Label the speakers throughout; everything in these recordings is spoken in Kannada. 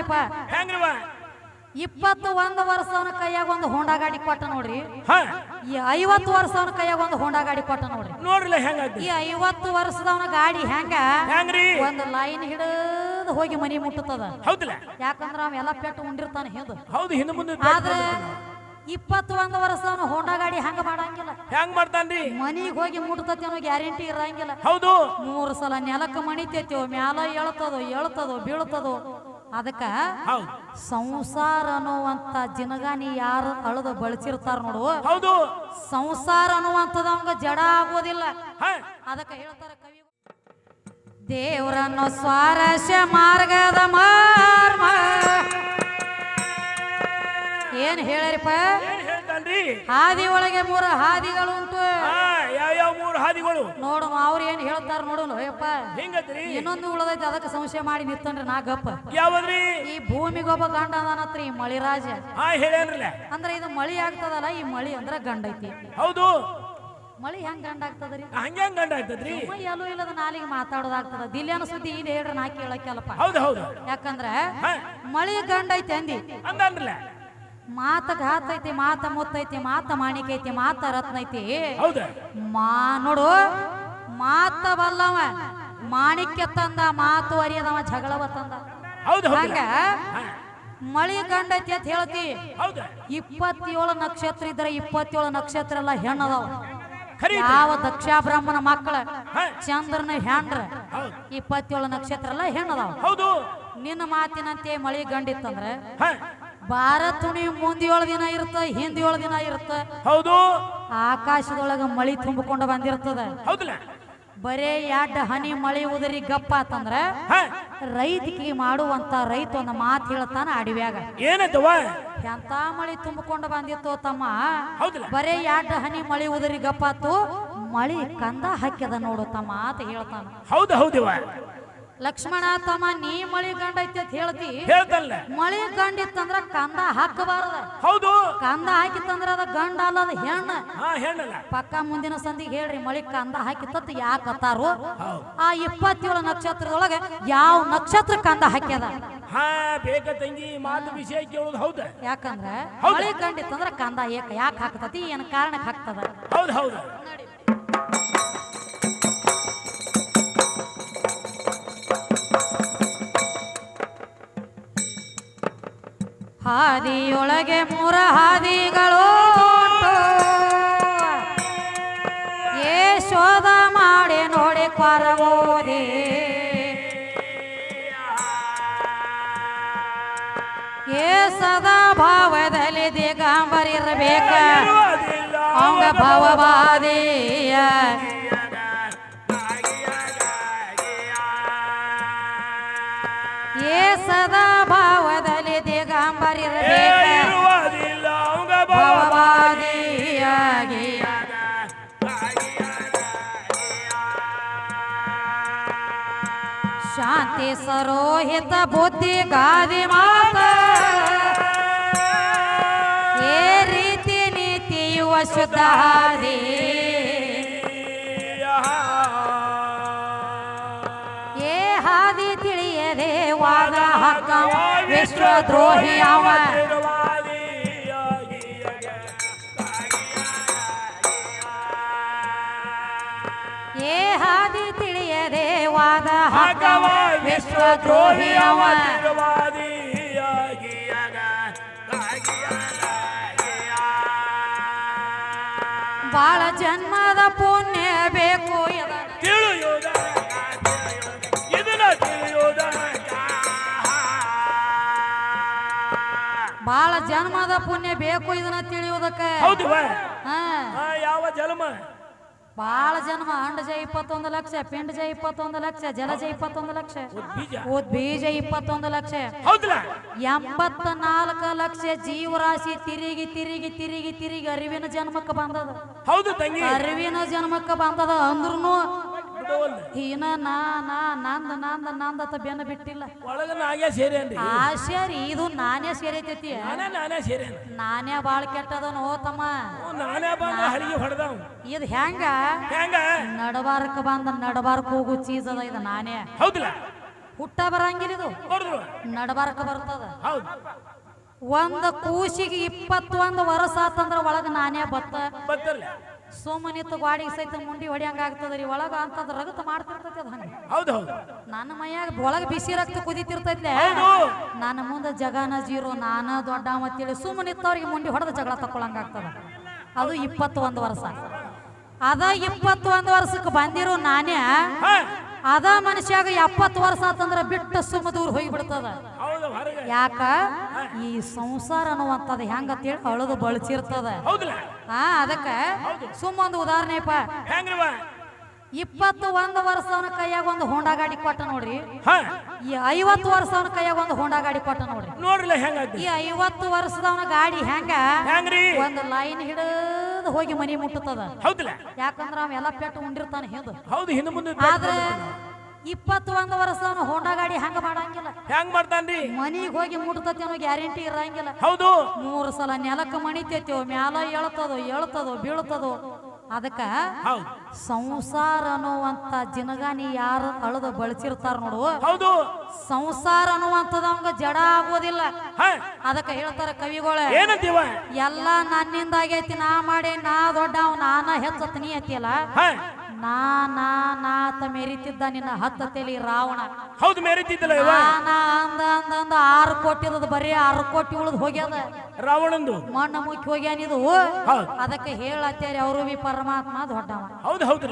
Speaker 1: ಹೇಳ್ತಾನೆಪ್ಪ
Speaker 2: ಹೆಂಗ್ರಿವ?
Speaker 1: ಇಪ್ಪತ್ತು ಒಂದು ವರ್ಷವನ ಕೈಯಾಗ ಒಂದು ಹೋಂಡಾ ಗಾಡಿ ಕೊಟ್ಟ ನೋಡ್ರಿ. ಈ ಐವತ್ತು ವರ್ಷವನ ಕೈಯಾಗ ಒಂದು ಹೋಂಡಾ ಗಾಡಿ ಕೊಟ್ಟ ನೋಡ್ರಿ.
Speaker 2: ನೋಡ್ರಿ
Speaker 1: ಈ ಐವತ್ತು ವರ್ಷದವನ ಗಾಡಿ ಹೆಂಗ?
Speaker 2: ಹೆಂಗ್ರಿ?
Speaker 1: ಒಂದು ಲೈನ್ ಹಿಡಿದು ಹೋಗಿ ಮನಿ ಮುಟ್ಟುತ್ತದ.
Speaker 2: ಹೌದಲ್ಲ.
Speaker 1: ಯಾಕಂದ್ರ ಅವ ಎಲ್ಲ ಪೆಟ್ಟು ಉಂಡಿರ್ತಾನೆ ಹಿಂದ.
Speaker 2: ಹೌದು ಹಿಂದೆ ಮುಂದೆ
Speaker 1: ಆದ್ರೆ ಇಪ್ಪತ್ತು ಒಂದು ವರ್ಷದವನ ಹೋಂಡಾ ಗಾಡಿ ಹಂಗ ಮಾಡಂಗಿಲ್ಲ.
Speaker 2: ಹೆಂಗ್ ಮಾಡ್ತಾನ್ರಿ?
Speaker 1: ಮನಿಗ್ ಹೋಗಿ ಮುಟ್ತತಿ ಅನ್ನೋ ಗ್ಯಾರಂಟಿ ಇರಂಗಿಲ್ಲ.
Speaker 2: ಹೌದು.
Speaker 1: ಮೂರು ಸಲ ನೆಲಕ್ಕೆ ಮಣಿತೈತಿವೋ ಮ್ಯಾಲ ಎಳ್ತದೋ ಎಳ್ತದೋ ಬೀಳ್ತದೋ. ಅದಕ್ಕ ಸಂಸಾರ ಅನ್ನುವಂತ ಜಿನಗಾನಿ ಯಾರು ಅಳದು ಬಳಸಿರ್ತಾರ ನೋಡು.
Speaker 2: ಹೌದು.
Speaker 1: ಸಂಸಾರ ಅನ್ನುವಂಥದ್ದು ಅವಂಗ ಜಡ ಆಗೋದಿಲ್ಲ. ಅದಕ್ಕೆ ಹೇಳ್ತಾರ ಕವಿ ದೇವರನ್ನು ಸ್ವಾರಸ್ಯ ಮಾರ್ಗದ ಮಾರ್ಮ. ಏನ್ ಹೇಳ್ಯಾರಿಪ್ಪ?
Speaker 2: ಹೇಳ್ತಾನ್ರಿ
Speaker 1: ಹಾದಿ ಒಳಗೆ ಮೂರು ಹಾದಿಗಳು ಉಂಟು.
Speaker 2: ಯಾವ ಯಾವ ಮೂರು ಹಾದಿಗಳು?
Speaker 1: ನೋಡು ಅವ್ರು ಏನ್ ಹೇಳ್ತಾರ ನೋಡು ಅಯ್ಯಪ್ಪ.
Speaker 2: ಹಿಂಗತ್ರಿ
Speaker 1: ಇನ್ನೊಂದು ಉಳದೈತಿ ಅದಕ್ಕೆ ಸಂಶಯ ಮಾಡಿ ನಿತ್ತನ್ರಿ ನಾ ಗಪ್ಪ.
Speaker 2: ಯಾವದ್ರಿ?
Speaker 1: ಈ ಭೂಮಿಗೊಬ್ಬ ಗಂಡ ಅದಾನತ್ರಿ ಈ ಮಳಿರಾಜ
Speaker 2: ಹಾ ಹೇಳ್ಯಾನ್ರಲ್ಲ.
Speaker 1: ಅಂದ್ರೆ ಇದು ಮಳಿ ಆಗ್ತದಲ್ಲ ಈ ಮಳಿ ಅಂದ್ರೆ ಗಂಡ ಐತಿ.
Speaker 2: ಹೌದು.
Speaker 1: ಮಳಿ ಹೆಂಗ್ ಗಂಡ ಆಗ್ತದ್ರಿ?
Speaker 2: ಹಂಗೆ ಹಂಗ್ ಗಂಡ ಆಗ್ತದ್ರಿ?
Speaker 1: ಎಲ್ಲೂ ಇಲ್ಲದ ನಾಲಿಗೆ ಮಾತಾಡೋದಾಗ್ತದ. ದಿಲ್ಯಾನ ಸುದ್ದಿ ಇದು ಹೇಳ್ರಿ ನಾ ಕೇಳಕ್ಕೆಲ್ಲಪ್ಪ.
Speaker 2: ಹೌದು ಹೌದು.
Speaker 1: ಯಾಕಂದ್ರ ಮಳಿ ಗಂಡ ಐತಿ ಅಂದಿ.
Speaker 2: ಅಂದನ್ರಲ್ಲ.
Speaker 1: ಮಾತ ಘಾತ ಐತಿ ಮಾತ ಮುತ್ತೈತಿ ಮಾತ ಮಾಣಿಕ ಐತಿ ಮಾತ ರತ್ನ ಐತಿ. ಮಾ ನೋಡು ಮಾತ ಬಲ್ಲವ ಮಾಣಿಕ್ಯ ತಂದ ಮಾತು ಅರಿಯದವ ಜಗಳವ ತಂದ. ಹಂಗ ಮಳಿ ಕಂಡೈತಿ ಅಂತ ಹೇಳ್ತಿ. ಇಪ್ಪತ್ತೇಳು ನಕ್ಷತ್ರ ಇದ್ರೆ ಇಪ್ಪತ್ತೇಳು ನಕ್ಷತ್ರ ಎಲ್ಲ ಹೆಣ್ಣದವ. ಯಾವ ದಕ್ಷ ಬ್ರಾಹ್ಮಣ ಮಕ್ಕಳ ಚಂದ್ರನ ಹೆಂಡ್ರ
Speaker 2: ಹೌದು.
Speaker 1: ಇಪ್ಪತ್ತೇಳು ನಕ್ಷತ್ರ ಎಲ್ಲ ಹೆಣ್ಣದವ. ನಿನ್ನ ಮಾತಿನಂತೆ ಮಳಿ ಗಂಡಿತ್ತಂದ್ರ
Speaker 2: ಹ
Speaker 1: ಭಾರತ ತುಣಿ ಮುಂದೆ ಏಳು ದಿನ ಇರುತ್ತ ಹಿಂದೆ. ಏಳು ದಿನ ಇರುತ್ತ
Speaker 2: ಹೌದು
Speaker 1: ಆಕಾಶದೊಳಗ ಮಳಿ ತುಂಬಿಕೊಂಡು ಬಂದಿರ್ತದ.
Speaker 2: ಹೌದಲ್ಲ
Speaker 1: ಬರೇ ಎಡ್ ಹನಿ ಮಳಿ ಉದರಿ ಗಪ್ಪ ಅಂತಂದ್ರ
Speaker 2: ರೈತಕ್ಕೆ
Speaker 1: ರೈತಿಗೆ ಮಾಡುವಂತ ರೈತ ಒಂದು ಮಾತು ಹೇಳ್ತಾನ ಅಡವ್ಯಾಗ.
Speaker 2: ಏನಂತವ
Speaker 1: ಎಂತ ಮಳಿ ತುಂಬಿಕೊಂಡು ಬಂದಿತ್ತು ತಮ್ಮ? ಬರೇ ಎಡ್ ಹನಿ ಮಳಿ ಉದರಿ ಗಪ್ಪಾತು ಮಳಿ ಕಂದ ಹಾಕ್ಯದ ನೋಡು ತಮ್ಮ ಅಂತ ಹೇಳ್ತಾನ.
Speaker 2: ಹೌದು ಹೌದಿವ
Speaker 1: ಲಕ್ಷ್ಮಣ ತಮ್ಮ ನೀ ಮಳಿ ಗಂಡ ಐತಿ ಅಂತ ಹೇಳ್ತಿ.
Speaker 2: ಹೇಳ್ತಲ್ಲ.
Speaker 1: ಮಳಿ ಗಂಡಿತ್ತಂದ್ರ ಕಂದ ಹಾಕಬಾರದ.
Speaker 2: ಹೌದು.
Speaker 1: ಕಂದ ಹಾಕಿತ್ತಂದ್ರ ಅದ ಗಂಡ ಅಲ್ಲದ ಹೆಣ್ಣ.
Speaker 2: ಹಾ ಹೆಣ್ಣಲ್ಲ.
Speaker 1: ಪಕ್ಕ ಮುಂದಿನ ಸಂದಿಗೆ ಹೇಳ್ರಿ ಮಳಿ ಕಂದ ಹಾಕಿತ್ತ ಯಾಕತ್ತಾರು ಆ ಇಪ್ಪತ್ತೇಳು ನಕ್ಷತ್ರದೊಳಗೆ ಯಾವ ನಕ್ಷತ್ರ ಕಂದ ಹಾಕ್ಯದ?
Speaker 2: ಹಾ ಬೇಕ ತಂಗಿ ಮಾತು ವಿಷಯ ಕೇಳೋದು ಹೌದ?
Speaker 1: ಯಾಕಂದ್ರ? ಮಳಿ ಗಂಡಿತ್ತಂದ್ರ ಕಂದ ಏಕ ಯಾಕೆ ಹಾಕ್ತತಿ ಏನ್ ಕಾರಣಕ್ಕೆ ಹಾಕ್ತದ?
Speaker 2: ಹೌದು ಹೌದು.
Speaker 1: ಹಾದಿಯೊಳಗೆ ಮೂರ ಹಾದಿಗಳು. ಏ ಶೋಧ ಮಾಡಿ ನೋಡಿ ಕೊರಬೋದಿ ಏ ಸದಾ ಭಾವದಲ್ಲಿ ದಿಗಂಬರಿರ್ಬೇಕ. ಅವಂಗ ಭಾವವಾದಿಯ. ಏ ಸದಾ ಶಾಂತಿ ಸರೋಹಿತ ಬುದ್ಧಿ ಗಾದಿ ಮಾತ ಏ ರೀತಿ ನೀತಿಯು ಶುದ್ಧ ಹಾದಿ ಏ ಹಾದಿ ತಿಳಿಯದೆ ವಾದ ಹಕ್ಕ ವಿಶ್ವದ್ರೋಹಿ ತಿಳಿಯದೆ ಹಾಕವ ವಿಶ್ವ ದ್ರೋಹಿಯವ. ಬಾಳ ಜನ್ಮದ ಪುಣ್ಯ ಬೇಕು ಇದನ್ನ
Speaker 2: ಇದನ್ನ ತಿಳಿಯೋದ
Speaker 1: ಬಾಳ ಜನ್ಮದ ಪುಣ್ಯ ಬೇಕು ಇದನ್ನ ತಿಳಿಯೋದಕ್ಕೆ.
Speaker 2: ಯಾವ ಜನ್ಮ?
Speaker 1: ಬಾಳ ಜನ್ಮ ಅಂಡಜ ಇಪ್ಪತ್ತೊಂದು ಲಕ್ಷ ಪಿಂಡ ಪಿಂಡಜ ಇಪ್ಪತ್ತೊಂದು ಲಕ್ಷ ಜಲಜ ಇಪ್ಪತ್ತೊಂದು ಲಕ್ಷ.
Speaker 2: ಬೀಜ
Speaker 1: ಉದ್ ಬೀಜ ಇಪ್ಪತ್ತೊಂದು ಲಕ್ಷ. ಎಂಬತ್ತ ನಾಲ್ಕು ಲಕ್ಷ ಜೀವರಾಶಿ ತಿರುಗಿ ತಿರುಗಿ ತಿರುಗಿ ತಿರುಗಿ ಅರಿವಿನ ಜನ್ಮಕ್ಕೆ ಬಂದದ. ಅರಿವಿನ ಜನ್ಮಕ್ಕೆ ಬಂದದ ಅಂದ್ರೂ ಈನ ನಾ ನಾ ನಂದ ನಂದ ನಂದತ ಬೆನ್ನ ಬಿಟ್ಟಿಲ್ಲ.
Speaker 2: ಒಳಗ ಸೇರೇನ್ರಿ
Speaker 1: ಆಶ್ಚರ್ಯ ಇದು ನಾನೇ ಸೇರೈತೈತಿ.
Speaker 2: ನಾನೇ ನಾನೇ ಸೇರೇನ
Speaker 1: ನಾನೇ ಬಾಳ ಕೆಟ್ಟದನು ತಮ್ಮ.
Speaker 2: ನಾನೇ ಬಂದ ಹಳಿಗೆ ಹೊಡೆದವ್.
Speaker 1: ಇದು ಹೆಂಗ?
Speaker 2: ಹೆಂಗ?
Speaker 1: ನಡಬಾರಕ್ ಬಂದ ನಡಬಾರಕ್ ಹೋಗು ಚೀಸ್ ಅದ ಇದು ನಾನೇ
Speaker 2: ಹೌದಿಲ್ಲ?
Speaker 1: ಹುಟ್ಟ ಬರಂಗಿಲ್ಲ ಇದು. ನಡಬಾರಕ ಬರ್ತದ.
Speaker 2: ಹೌದು.
Speaker 1: ಒಂದ್ ಕೂಸಿಗೆ ಇಪ್ಪತ್ತೊಂದು ವರ್ಷ ಆತಂದ್ರ ಒಳಗ ನಾನೇ ಬತ್ತ.
Speaker 2: ಬತ್ತಲ್ಲ
Speaker 1: ಸುಮ್ಮನಿತ್ತು ಗಾಡಿ ಸಹಿತ ಮುಂಡಿ ಹೊಡಿಯಂಗ ಆಗ್ತದ್ರಿ ಒಳಗ ಅಂತದ್ ರಗತ ಮಾಡ್ತಿರ್ತೈತಿ ಅದ ಹಂಗ.
Speaker 2: ಹೌದು ಹೌದು.
Speaker 1: ನನ್ನ ಮೈಯಾಗ ಒಳಗ ಬಿಸಿ ರಕ್ತ
Speaker 2: ಕುದಿತಿರ್ತೈತೆ
Speaker 1: ನನ್ನ ಮುಂದೆ ಜಗನ ಜೀರೋ ನಾನ ದೊಡ್ಡ ಅಂತೇಳಿ ಸುಮ್ಮನಿತ್ತವ್ರಿಗೆ ಮುಂಡಿ ಹೊಡೆದ ಜಗಳ ತಕೊಳಂಗ ಆಗ್ತದ. ಅದು ಇಪ್ಪತ್ತೊಂದು ವರ್ಷ. ಅದ ಇಪ್ಪತ್ತೊಂದು ವರ್ಷಕ್ಕೆ ಬಂದಿರೋ ನಾನೇ ಅದ ಮನುಷ್ಯಾಗ ಎಪ್ಪತ್ತು ವರ್ಷ ಆತಂದ್ರ ಬಿಟ್ಟ ಸುಮ್ಮ ದೂರ ಹೋಗಿಬಿಡ್ತದ. ಯಾಕ? ಈ ಸಂಸಾರ ಅನ್ನುವಂಥದ್ದು ಹೆಂಗತ್ತೇಳಿ ಅಳದು ಬಳಸಿರ್ತದ. ಹಾ ಅದಕ್ಕ ಸುಮ್ಮ ಒಂದು ಉದಾಹರಣೆಪ್ಪ
Speaker 2: ಹೆಂಗ್ರಿವ?
Speaker 1: ಇಪ್ಪತ್ತು ಒಂದು ವರ್ಷವನ ಕೈಯಾಗ ಒಂದು ಹೋಂಡಾ ಗಾಡಿ ಕೊಟ್ಟ ನೋಡ್ರಿ. ಈ ಐವತ್ತು ವರ್ಷವನ ಕೈಯಾಗ ಒಂದು ಹೋಂಡಾ ಗಾಡಿ ಕೊಟ್ಟ ನೋಡ್ರಿ.
Speaker 2: ನೋಡ್ರಲ್ಲ ಹೆಂಗಾಯ್ತು
Speaker 1: ಈ ಐವತ್ತು ವರ್ಷದವನ ಗಾಡಿ ಹೆಂಗ?
Speaker 2: ಹೆಂಗ್ರಿ?
Speaker 1: ಒಂದು ಲೈನ್ ಹಿಡಿದು ಹೋಗಿ ಮನಿ ಮುಟ್ಟುತ್ತದ.
Speaker 2: ಹೌದಲ್ಲ.
Speaker 1: ಯಾಕಂದ್ರ ಅವ ಎಲ್ಲ ಪೆಟ್ಟು ಉಂಡಿರ್ತಾನೆ ಹಿಂದ.
Speaker 2: ಹೌದು ಹಿಂದೆ ಮುಂದೆ
Speaker 1: ಆದ್ರೆ ಇಪ್ಪತ್ತು ಒಂದು ವರ್ಷ ಹೋಂಡಾ ಗಾಡಿ ಹಂಗ ಮಾಡಂಗಿಲ್ಲ?
Speaker 2: ಹೆಂಗ್ ಮಾಡ್ತಾನ್ರಿ?
Speaker 1: ಮನಿಗ್ ಹೋಗಿ ಮುಟ್ತತಿ ಅನ್ನೋ ಗ್ಯಾರಂಟಿ ಇರಂಗಿಲ್ಲ.
Speaker 2: ಹೌದು.
Speaker 1: ಮೂರು ಸಲ ನೆಲಕ್ಕೆ ಮಣಿತೈತಿ ಮ್ಯಾಲ ಎಳ್ತದೋ ಎಳ್ತದೋ ಬೀಳ್ತದೋ. ಅದಕ್ಕ
Speaker 2: ಹೌದು.
Speaker 1: ಸಂಸಾರ ಅನ್ನುವಂತ ಜಿನಗಾನಿ ಯಾರು ಅಳದ ಬಳಸಿರ್ತಾರ ನೋಡು.
Speaker 2: ಹೌದು.
Speaker 1: ಸಂಸಾರ ಅನ್ನುವಂಥದ್ದು ಅವಂಗ ಜಡ ಆಗೋದಿಲ್ಲ. ಅದಕ್ಕ ಹೇಳ್ತಾರ ಕವಿಗಳ
Speaker 2: ಏನಂತೀವ?
Speaker 1: ಎಲ್ಲ ನನ್ನಿಂದ ಆಗೈತಿ ನಾ ಮಾಡಿ ನಾ ದೊಡ್ಡ ನಾನ ಹೆಚ್ಚತ್ ನೀ ಅತಿಯಲ್ಲ ನಾ ನಾ ನಾತ ಮೆರಿತಿದ್ದ ನಿನ್ನ ಹತ್ತ ತಲಿ ರಾವಣ.
Speaker 2: ಹೌದು ಮೇರಿತಿದ್ದಲ್ಲ ಇವ?
Speaker 1: ನಾ ಅಂದ ಅಂದ ಅಂದ ಆರು ಕೋಟಿ ಬರೀ ಆರು ಕೋಟಿ ಉಳಿದು ಹೋಗ್ಯದ.
Speaker 2: ರಾವಣಂದು?
Speaker 1: ಮಣ್ಣ ಮುಖ್ಯ ಹೋಗ್ಯಾನಿದು
Speaker 2: ಹೌದು.
Speaker 1: ಅದಕ್ಕೆ ಹೇಳತ್ತೇರಿ ಅವರು ಬಿ ಪರಮಾತ್ಮ ದೊಡ್ಡವ.
Speaker 2: ಹೌದು ಹೌದು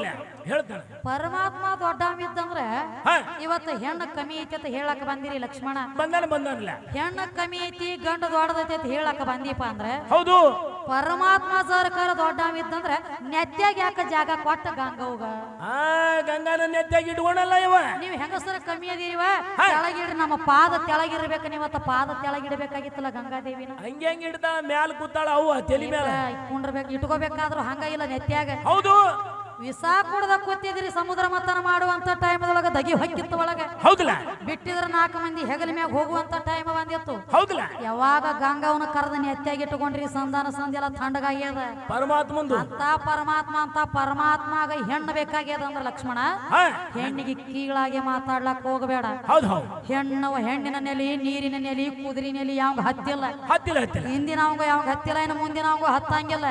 Speaker 2: ಹೇಳ್ತಾನೆ.
Speaker 1: ಪರಮಾತ್ಮ ದೊಡ್ಡವ ಇದ್ದಂದ್ರೆ
Speaker 2: ಹಾ.
Speaker 1: ಇವತ್ತು ಹೆಣ್ಣು ಕಮ್ಮಿ ಐತಿ ಅಂತ ಹೇಳಕ್ ಬಂದಿರಿ ಲಕ್ಷ್ಮಣ.
Speaker 2: ಬಂದಾನ ಬಂದಾನಲ್ಲ
Speaker 1: ಹೆಣ್ಣು ಕಮ್ಮಿ ಐತಿ ಗಂಡು ದೊಡ್ಡದೈತಿ ಅಂತ ಹೇಳಕ್ ಬಂದೀಪ ಅಂದ್ರೆ
Speaker 2: ಹೌದು.
Speaker 1: ಪರಮಾತ್ಮ ಸರ್ಕಾರ ದೊಡ್ಡವ ಇದ್ದಂದ್ರೆ ನೆತ್ತಾಗ ಯಾಕ ಜಾಗ ಕೊಟ್ಟ ಗಂಗವ್ಗ
Speaker 2: ಆ ಗಂಗಾನ ನೆತ್ತಾಗಿ ಇಟ್ಕೊಂಡಲ್ಲ ಇವ.
Speaker 1: ನೀವು ಹೆಂಗಸರ ಕಮ್ಮಿ ಅದೀವ ತೆಳಗಿಡ್ರಿ ನಮ್ಮ ಪಾದ ತೆಳಗಿರ್ಬೇಕು ನೀವತ್ತ ಪಾದ ತೆಳಗಿಡ್ಬೇಕಾಗಿತ್ತಲ್ಲ ಗಂಗಾದೇವಿನ?
Speaker 2: ಹಂಗೆ ಹೆಂಗ್ ಇಡ್ತಾಳ? ಮ್ಯಾಲ ಕೂತಾಳ ಅವ್ವ ತಲಿ ಮ್ಯಾಲ.
Speaker 1: ಕುಂಡ್ರಬೇಕು ಇಟ್ಕೋಬೇಕಾದ್ರೂ ಹಂಗ ಇಲ್ಲ ನೆತ್ತಾಗ
Speaker 2: ಹೌದು.
Speaker 1: ವಿಸ ಕುಡ್ದ ಕೂತಿದ್ರಿ ಸಮುದ್ರ ಮತನ ಮಾಡುವಂತ ಟೈಮದೊಳಗ ದಗಿ ಹೊಕ್ಕಿತ್ತು ಒಳಗ.
Speaker 2: ಹೌದಲ್ಲ
Speaker 1: ಬಿಟ್ಟಿದ್ರ ನಾಲ್ಕು ಮಂದಿ ಹೆಗಲ ಮ್ಯಾಗ ಹೋಗುವಂತ ಟೈಮ್ ಬಂದಿತ್ತು.
Speaker 2: ಹೌದಲ್ಲ
Speaker 1: ಯಾವಾಗ ಗಂಗಾವನ ಕರೆದ ನೆತ್ತಾಗಿ ಇಟ್ಟುಕೊಂಡ್ರಿ ಸಂಧಾನ ಸಂಧ್ಯೆಲ್ಲ ತಂಡಗಾಗ್ಯದ
Speaker 2: ಪರಮಾತ್ಮಂದು?
Speaker 1: ಅಂತ ಪರಮಾತ್ಮ ಅಂತ ಪರಮಾತ್ಮಾಗ ಹೆಣ್ಣು ಬೇಕಾಗ್ಯದ ಅಂದ್ರ ಲಕ್ಷ್ಮಣ? ಹೆಣ್ಣಿಗೆ ಕೀಳಾಗಿ ಮಾತಾಡ್ಲಕ್ ಹೋಗಬೇಡ. ಹೆಣ್ಣು ಹೆಣ್ಣಿನ ನೆಲೆ ನೀರಿನ ನೆಲೆ ಕುದುರಿ ನೆಲೆ ಯಾವಾಗ ಹತ್ತಿಲ್ಲ.
Speaker 2: ಹತ್ತಿಲ್ಲ
Speaker 1: ಹಿಂದಿನ ಅವಂಗ ಯಾವಾಗ ಹತ್ತಿಲ್ಲ ಇನ್ನು ಮುಂದಿನ ಅವಂಗ ಹತ್ತಂಗಿಲ್ಲ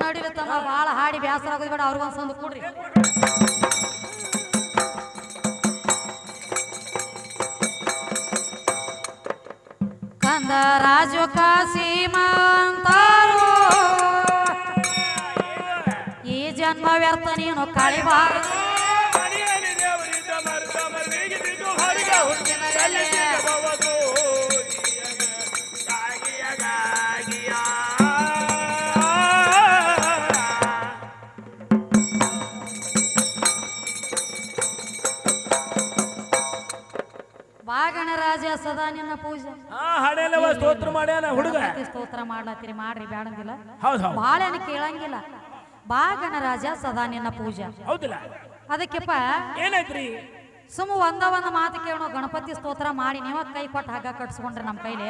Speaker 1: ನಡಿಲಿ ತಮ್ಮ ಬಾಳ ಹಾಡಿ ಬೇಸರ ಆಗೋದು ಬೇಡ ಅವ್ರಿಗೊಂದ್ ಸಂದು ಕೊಡ್ರಿ. ಕಂದ ರಾಜು ಕಾಸೀಮಂತಾರು ಈ ಜನ್ಮ ವ್ಯರ್ಥ ನೀನು ಕಳಿಬಾರದು ಬಾಗಣ ರಾಜ ಸದಾ ನಿನ್ನ ಪೂಜೆ.
Speaker 2: ಆ ಸ್ತೋತ್ರ ಮಾಡ್ಯಾನ ಹುಡುಗ?
Speaker 1: ಗಣಪತಿ ಸ್ತೋತ್ರ ಮಾಡ್ಲತ್ತೀರಿ ಮಾಡ್ರಿ ಬೇಡಂಗಿಲ್ಲ
Speaker 2: ಹೌದು ಹೌದು.
Speaker 1: ಬಾಳೆನ ಕೇಳಂಗಿಲ್ಲ. ಬಾ ಗಣರಾಜ ಸದಾ ನಿನ್ನ ಪೂಜೆ.
Speaker 2: ಹೌದಿಲ್ಲ?
Speaker 1: ಅದಕ್ಕೆಪ್ಪ
Speaker 2: ಏನಾಯ್ತ್ರಿ?
Speaker 1: ಸುಮ್ಮ ಒಂದ ಒಂದ್ ಮಾತು ಕೇಳೋ ಗಣಪತಿ ಸ್ತೋತ್ರ ಮಾಡಿ ನೀವ ಕೈ ಕೊಟ್ಟು ಹಗ್ಗ ಕಟ್ಸ್ಕೊಂಡ್ರಿ ನಮ್ಮ ಕೈಲಿ?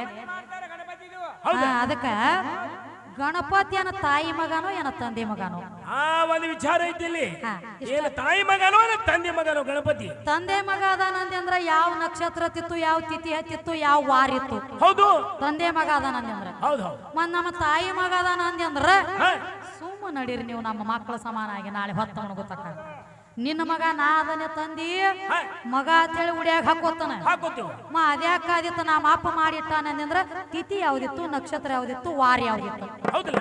Speaker 1: ಹಾ, ಅದಕ್ಕ ಗಣಪತಿ ಏನ ತಾಯಿ ಮಗನೋ ಏನ ತಂದೆ ಮಗನೋ?
Speaker 2: ಆ ಒಂದು ವಿಚಾರ ಐತಿ ಇಲ್ಲಿ
Speaker 1: ಹಾ,
Speaker 2: ಏನ ತಾಯಿ ಮಗನೋ ತಂದೆ ಮಗನೋ ಗಣಪತಿ?
Speaker 1: ತಂದೆ ಮಗ ಅದಾನಂದೆ ಅಂದ್ರ ಯಾವ ನಕ್ಷತ್ರ ತಿತ್ತು ಯಾವ ತಿಥಿ ಹತ್ತಿತ್ತು ಯಾವ ವಾರ ಇತ್ತು?
Speaker 2: ಹೌದು.
Speaker 1: ತಂದೆ ಮಗ ಅದಾನಂದೆ ಅಂದ್ರ
Speaker 2: ಹೌದು ಹೌದು.
Speaker 1: ಮತ್ ನಮ್ಮ ತಾಯಿ ಮಗ ಅದಾನಂದೆ ಅಂದ್ರ
Speaker 2: ಹಾ.
Speaker 1: ಸುಮ್ಮ ನಡೀರಿ ನೀವು ನಮ್ಮ ಮಕ್ಕಳ ಸಮಾನಾಗಿ ನಾಳೆ ಹೊತ್ತವನು ಗೊತ್ತಕ್ಕ ನಿನ್ನ ಮಗ ನಾ ಅದನ್ನೇ ತಂದಿ
Speaker 2: ಹಾ.
Speaker 1: ಮಗ ಅಂತೇಳಿ ಉಡಿಯಾಗ ಹಾಕೋತಾನ.
Speaker 2: ಹಾಕೋತೀವಿ.
Speaker 1: ಅದ್ಯಾಕ ಅದ್ಯಾಕಾದಿತ್ತು ನಮ್ಮ ಅಪ್ಪ ಮಾಡಿಟ್ಟಾನಂದ್ರ ತಿಥಿ ಯಾವ್ದಿತ್ತು ನಕ್ಷತ್ರ ಯಾವ್ದಿತ್ತು ವಾರ ಯಾವ್ದಿತ್ತು?
Speaker 2: ಹೌದಿಲ್ಲ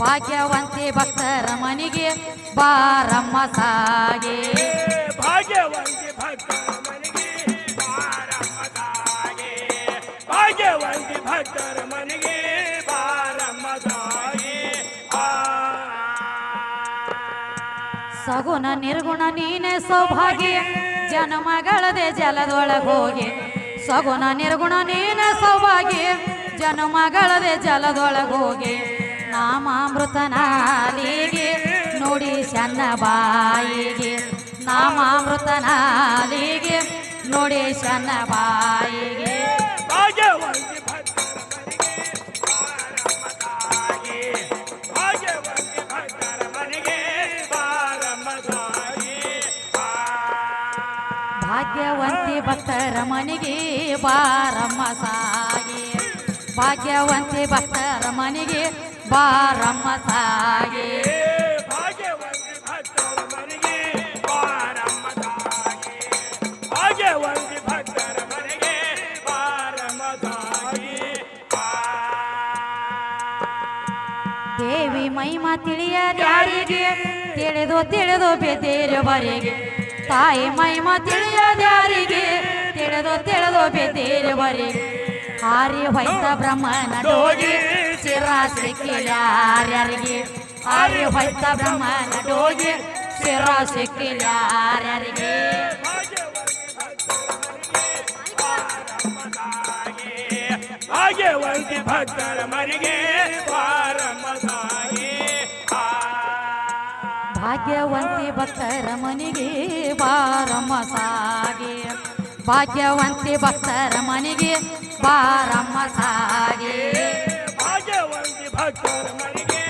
Speaker 2: ಭಾಗ್ಯವಂತಿ ಭಕ್ತರ ಮನೆಗೆ ಬಾರಮ್ಮ
Speaker 1: ಸಾಗೆ. ಭಾಗ್ಯವಂತಿ ಭಕ್ತರ ಮನೆಗೆ ಬಾರಮ್ಮ ಸಾಗಿ.
Speaker 2: ಭಾಗ್ಯವಂತಿ ಭಕ್ತರ ಮನೆಗೆ ಬಾರಮ್ಮ ಸಾಗಿ.
Speaker 1: ಸಗುಣ ನಿರ್ಗುಣ ನೀನೆ ಸೌಭಾಗ್ಯ ಜನಮಗಳದೆ ಜಲದೊಳಗೆ ಹೋಗಿ. ಸಗುಣ ನಿರ್ಗುಣ ನೀನೆ ಸೌಭಾಗ್ಯ ಜನಮಗಳದೆ ಜಲದೊಳಗೆ ಹೋಗಿ ನೋಡಿ ಸಣ್ಣ ಬಾಯಿಗೆ ನಾಮಾಮೃತನಾಲಿಗೆ ನುಡಿ ಸಣ್ಣ ಬಾಯಿಗೆ.
Speaker 2: ಭಾಗ್ಯವಂತಿ ಭಕ್ತರ ಮನೆಗೆ ಬಾರಮ್ಮ
Speaker 1: ಸಾಗಿ ಭಾಗ್ಯವಂತಿ ಭಕ್ತರ ಮನೆಗೆ ಬಾರಮ್ಮ ಸಾಗಿ. ದೇವಿ ಮಹಿಮಾ ತಿಳಿಯದ್ಯಾರಿಗೆ ತಿಳಿದು ತಿಳಿದು ಬೆದೇರವರೆಗೆ ತಾಯಿ ಮಹಿಮಾ ತಿಳಿಯದ್ಯಾರಿಗೆ ತಿಳಿದು ತಿಳಿದು ಬೆದೇರವರೆಗೆ ಹಾರಿ ಹೊಯ್ತ ಬ್ರಹ್ಮನ ಡೋಗಿ. ಶಿರ ಸಿಕ್ಕಿಲ್ಯಾರ್ಯಾರಿಗೆ ಹಾರಿ ಹೊಯ್ತ ಬ್ರಹ್ಮನ ಡೋಗಿ ಶಿರ ಸಿಕ್ಕಿಲ್ಯಾರ್ಯಾರಿಗೆ
Speaker 2: ಭಾಗ್ಯವಂತಿ ಭಕ್ತರ ಮರಿಗೆ ಬಾರಮ್ಮ ಸಾಗಿ ಆ.
Speaker 1: ಭಾಗ್ಯವಂತಿ ಭಕ್ತರ ಮನೆಗೆ ಬಾರಮ್ಮ ಸಾಗಿ ಭಾಗ್ಯವಂತಿ ಭಕ್ತರ ಮನೆಗೆ ಬಾರಮ್ಮ ಸಾಗಿ
Speaker 2: ಭಕ್ತರ ಮನೆಗೆ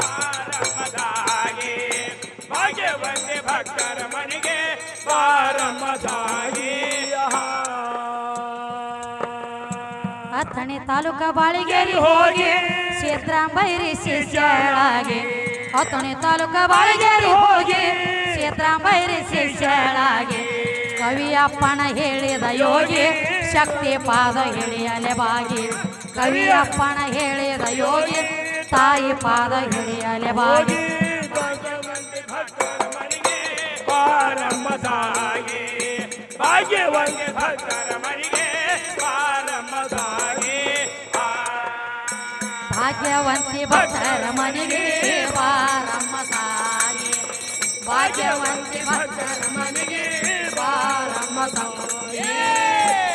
Speaker 2: ಬಾರಮ್ಮ ತಾಯಿ. ಭಾಗ್ಯವಂತಿ ಭಕ್ತರ ಮನೆಗೆ ಬಾರಮ್ಮ ತಾಯಿ.
Speaker 1: ಅಥಣಿ ತಾಲೂಕ ಬಾಳಿಗೇರಿ ಹೋಗಿ ಕ್ಷೇತ್ರಾಂಬೈರಿ ಶಿಷ್ಯಳಾಗಿ ಅಥಣಿ ತಾಲೂಕ ಬಾಳಿಗೇರಿ ಹೋಗಿ ಕ್ಷೇತ್ರಾಂಬೈರಿ ಶಿಷ್ಯಳಾಗಿ ಕವಿಯಪ್ಪನ ಹೇಳಿದ ಯೋಗಿ ಶಕ್ತಿ ಪಾದ ಹಿಡಿಯಲೆ ಬಾಗಿ ಕವಿಯಪ್ಪನ ಹೇಳಿದ ಯೋಗಿ ತಾಯಿ ಪಾದ ಹಿಡಿಯಲೆ ಬಾಗಿ
Speaker 2: ಭಾಗ್ಯವಂತಿ ಭಕ್ತರ ಮನೆಗೆ ಬಾರಮ್ಮ ಸಾಗಿ. ಭಾಗ್ಯವಂತಿ ಭಕ್ತರ ಮನೆಗೆ ಬಾರಮ್ಮ ಸಾಗಿ. ಆ.
Speaker 1: ಭಾಗ್ಯವಂತಿ ಭಕ್ತರ ಮನೆಗೆ ಬಾರಮ್ಮ ಸಾಗಿ.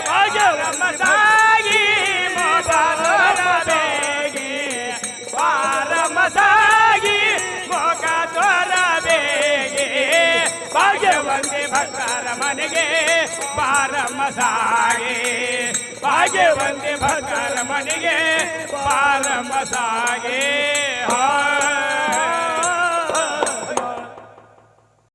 Speaker 1: ಭಾಗ್ಯವಂತಿ
Speaker 2: ಬಾರಮ್ಮ ಸಾಗಿ ಭಾಗ್ಯವಂತಿ ಭಕ್ತರ ಮನೆಗೆ ಬಾರಮ್ಮ ಸಾಗಿ ಆ